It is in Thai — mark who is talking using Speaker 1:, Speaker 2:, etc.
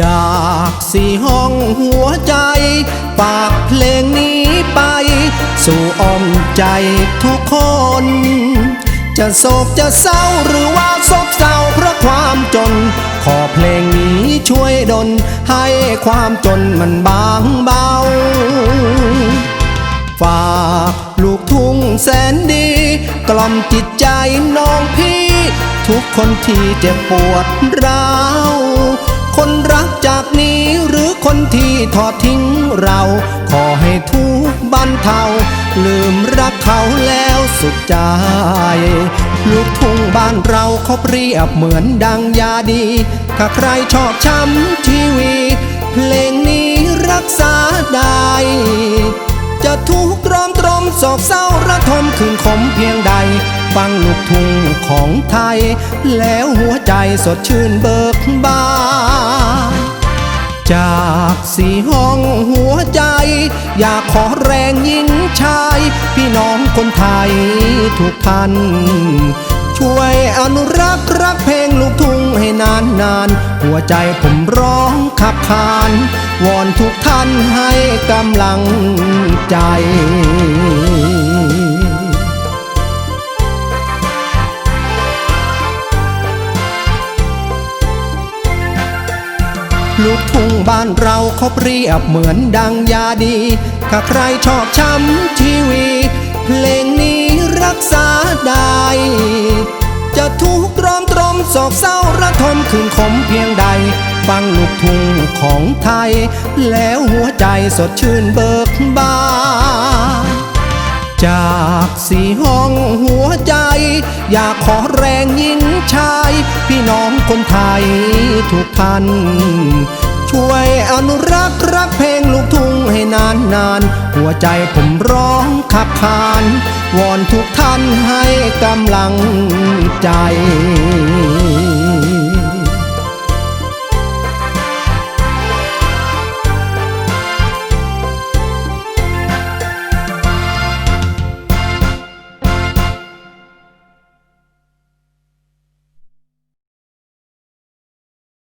Speaker 1: จากสี่ห้องหัวใจฝากเพลงนี้ไป สู่อ้อมใจทุกคน จะโศกจะเศร้าหรือว่าโศกเศร้าเพราะความจน ขอเพลงนี้ช่วยดล ให้ความจนมันบางเบา ฝากลูกทุ่งแสนดี กล่อมจิตใจน้องพี่ ทุกคนที่เจ็บปวดร้าว คนรักจากนี้หรือคนที่ทอดทิ้งเรา ขอให้ทุกข์บันเทาลืมรักเขาแล้วสุขใจ ลูกทุ่งบ้านเราเขาเปรียบเหมือนดังยาดี ถ้าใครชอบช้ำทีวี เพลงนี้รักษาได้ จะทุกข์ร้อมตรมโศกเศร้าระทมคืนขมเพียงใดฟังลูกทุ่งของไทย แล้วหัวใจสดชื่นเบิกบาน จากสี่ห้องหัวใจ อยากขอแรงยิ่งชาย พี่น้องคนไทยทุกท่านช่วยอนุรักษ์รักเพลงลูกทุ่งให้นานนาน หัวใจผมร้องขับขานวอนทุกท่านให้กำลังใจ ลูกทุ่งบ้านเราเขาเปรียบเหมือนดังยาดี ถ้าใครชอบช้ำทีวี เพลงนี้รักษาได้ จะทุกร้อมตรมโศกเศร้าระทมคืนขมเพียงใด ฟังลูกทุ่งของไทย แล้วหัวใจสดชื่นเบิกบานจากสี่ห้องหัวใจ อยากขอแรงยิ่งชาย พี่น้องคนไทย ทุกท่านช่วยอนุรักษ์รักเพลงลูกทุ่งให้นานนาน หัวใจผมร้องขับขานวอนทุกท่านให้กำลังใจ